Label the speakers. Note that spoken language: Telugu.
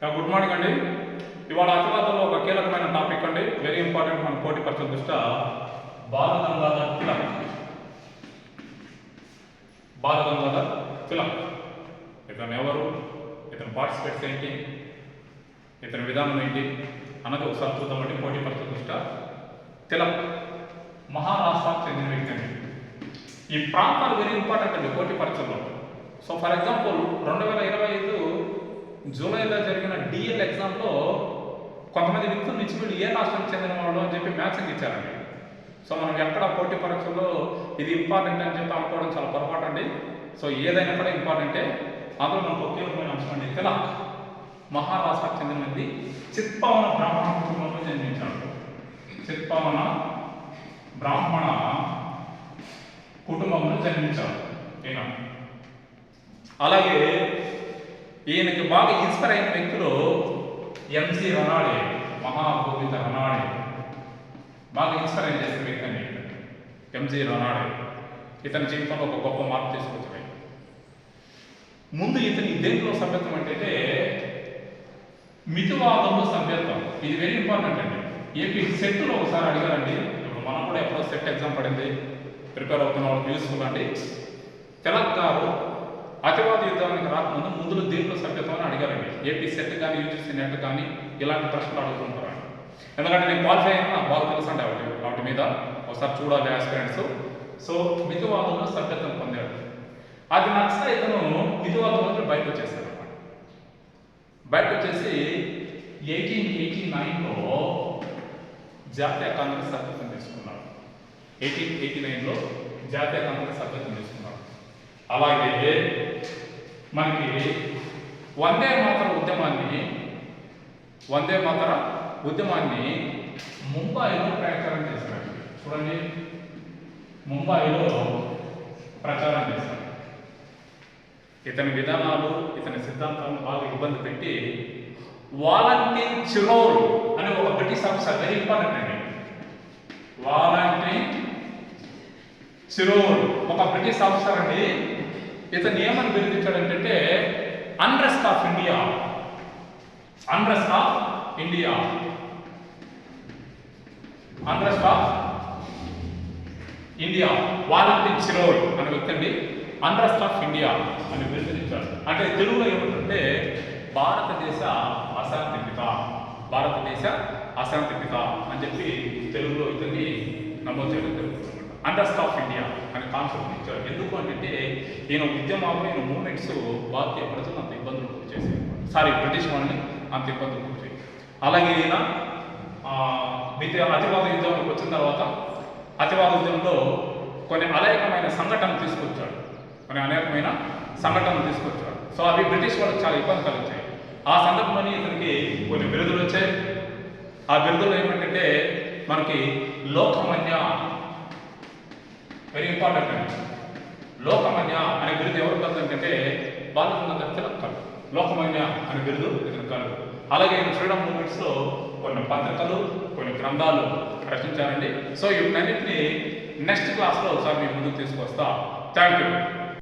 Speaker 1: గుడ్ మార్నింగ్ అండి. ఇవాళ అతివాదంలో ఒక కీలకమైన టాపిక్ అండి. వెరీ ఇంపార్టెంట్ మన పోటీ పరీక్షల దృష్ట్యా బాలగంగాధర్ తిలక్. బాలగంగాధర్ తిలక్. ఇతను ఎవరు? ఇతని పార్టిసిపేట్స్ ఏంటి? ఇతని విధానం ఏంటి? అన్నది ఒకసారి చూద్దామండి పోటీ పరీక్షల దృష్ట్యా తిలక్ మహారాష్ట్రకు చెందిన వ్యక్తి అండి. ఈ ప్రాంతాలు వెరీ ఇంపార్టెంట్ అండి పోటీ పరీక్షల్లో సో ఫర్ ఎగ్జాంపుల్ రెండు వేల ఇరవై ఐదు జూలైలో జరిగిన డిఎల్ ఎగ్జామ్లో కొంతమంది వ్యక్తులు నుంచి వీళ్ళు ఏ రాష్ట్రానికి చెందిన వాళ్ళు అని చెప్పి మ్యాచింగ్ ఇచ్చారండి. సో మనం ఎక్కడ పోటీ పరీక్షల్లో ఇది ఇంపార్టెంట్ అని చెప్పి అనుకోవడం చాలా పొరపాటు అండి. సో ఏదైనా కూడా ఇంపార్టెంటే అందులో మనకు ఉపయోగమైన అంశం అండి. తిలక్ మహారాష్ట్రకు చెందిన చిత్పవన బ్రాహ్మణ కుటుంబంలో జన్మించాడు. చిత్పవన బ్రాహ్మణ కుటుంబంలో జన్మించాడు. ఈయన అలాగే ఈయనకి బాగా ఇన్స్పైర్ అయిన వ్యక్తులు ఎంసి రనాడే మహాభూమిత రనాడే. బాగా ఇన్స్పైర్ చేసిన వ్యక్తి అండి ఎంజి రనాడే. ఇతని జీవితంలో ఒక గొప్ప మార్పు తీసుకొచ్చాయి ముందు ఇతని దేంట్లో సభ్యత్వం అంటే మితివాదంలో సభ్యత్వం. ఇది వెరీ ఇంపార్టెంట్ అండి. ఏపీ సెట్లో ఒకసారి అడిగారండి. ఇప్పుడు మనం కూడా ఎప్పుడో సెట్ ఎగ్జామ్ పడింది. ప్రిపేర్ అవుతున్న వాళ్ళకి యూస్ఫుల్ అండి. తెలంగాణ అతివాద యుద్ధానికి రాకముందు ముందులో దీంట్లో సభ్యత్వం అని అడిగారండి. ఏపీ సెట్ కానీ యూజీసీ నెట్ కానీ ఇలాంటి ప్రశ్నలు అడుగుతుంటారు ఎందుకంటే నేను క్వాలిఫై అయినా బాగా తెలుసు అండి వాటి వాటి మీద. ఒకసారి చూడాలి ఆస్పిరెంట్స్ సో మితువాదంలో సభ్యత్వం పొందాడు అది నచ్చితే ఇతను మితివాదంలో బయట వచ్చేసాడు అనమాట బయట వచ్చేసి ఎయిటీన్ ఎయిటీ నైన్లో జాతీయ కాంగ్రెస్ సభ్యత్వం తీసుకున్నాడు ఎయిటీన్ ఎయిటీ నైన్లో జాతీయ కాంగ్రెస్ సభ్యత్వం తీసుకున్నాడు అలాగే మనకి వందే మాతర ఉద్యమాన్ని వందే మాతర ఉద్యమాన్ని ముంబైలో ప్రచారం చేశాడు చూడండి ముంబైలో ప్రచారం చేశారు. ఇతని విధానాలు ఇతని సిద్ధాంతాలను బాగా ఇబ్బంది పెట్టి వాలంటీర్ చిరోల్ అనే ఒక బ్రిటిష్ ఆఫీసర్ వెరీ ఇంపార్టెంట్ అండి. వాలంటీర్ చిరోల్ ఒక బ్రిటిష్ ఆఫీసర్ అండి. ఇతను ఏమని బిరుదించాడంటే unrest of India unrest of India unrest of India Valentine Chirol అని వ్యక్తండి అన్రెస్ట్ ఆఫ్ ఇండియా అని బిరుదించాడు. అంటే తెలుగులో ఏమంటుంటే భారతదేశ అశాంతి పిత. భారతదేశ అశాంతి పిత అని చెప్పి తెలుగులో ఇతన్ని నమోదు చేయడం జరుగుతుంది అన్రెస్ట్ ఆఫ్ ఇండియా కాన్సెప్ట్ ఇచ్చాడు ఎందుకు అంటే ఈయన ఉద్యమాలు ఈయన మూమెంట్స్ భారతీయ ప్రజలు అంత ఇబ్బందులు గురి చేసేది సారీ బ్రిటిష్ వాళ్ళని అంత ఇబ్బందులు గురి అలాగే ఈయన విద్య మిగతా అతివాద యుద్ధంలోకి వచ్చిన తర్వాత అతివాద యుద్ధంలో కొన్ని అనేకమైన సంఘటనలు తీసుకొచ్చాడు. కొన్ని అనేకమైన సంఘటనలు తీసుకొచ్చాడు. సో అవి బ్రిటిష్ వాళ్ళకి చాలా ఇబ్బంది కలిగించాయి. ఆ సందర్భంలోని ఇతనికి కొన్ని బిరుదులు వచ్చాయి. ఆ బిరుదులు ఏమిటంటే మనకి లోకమన్య వెరీ ఇంపార్టెంట్ అండి లోకమన్య అనే బిరుదు ఎవరు కలుగుతుందంటే బాలగంగాధర తిలక్ లోకమన్య అనే బిరుదు ఇతను అలాగే ఫ్రీడమ్ మూమెంట్స్లో కొన్ని పత్రికలు కొన్ని గ్రంథాలు రచించారండి. సో వీటన్నిటిని నెక్స్ట్ క్లాస్లో ఒకసారి మీ ముందుకు తీసుకొస్తా. Thank you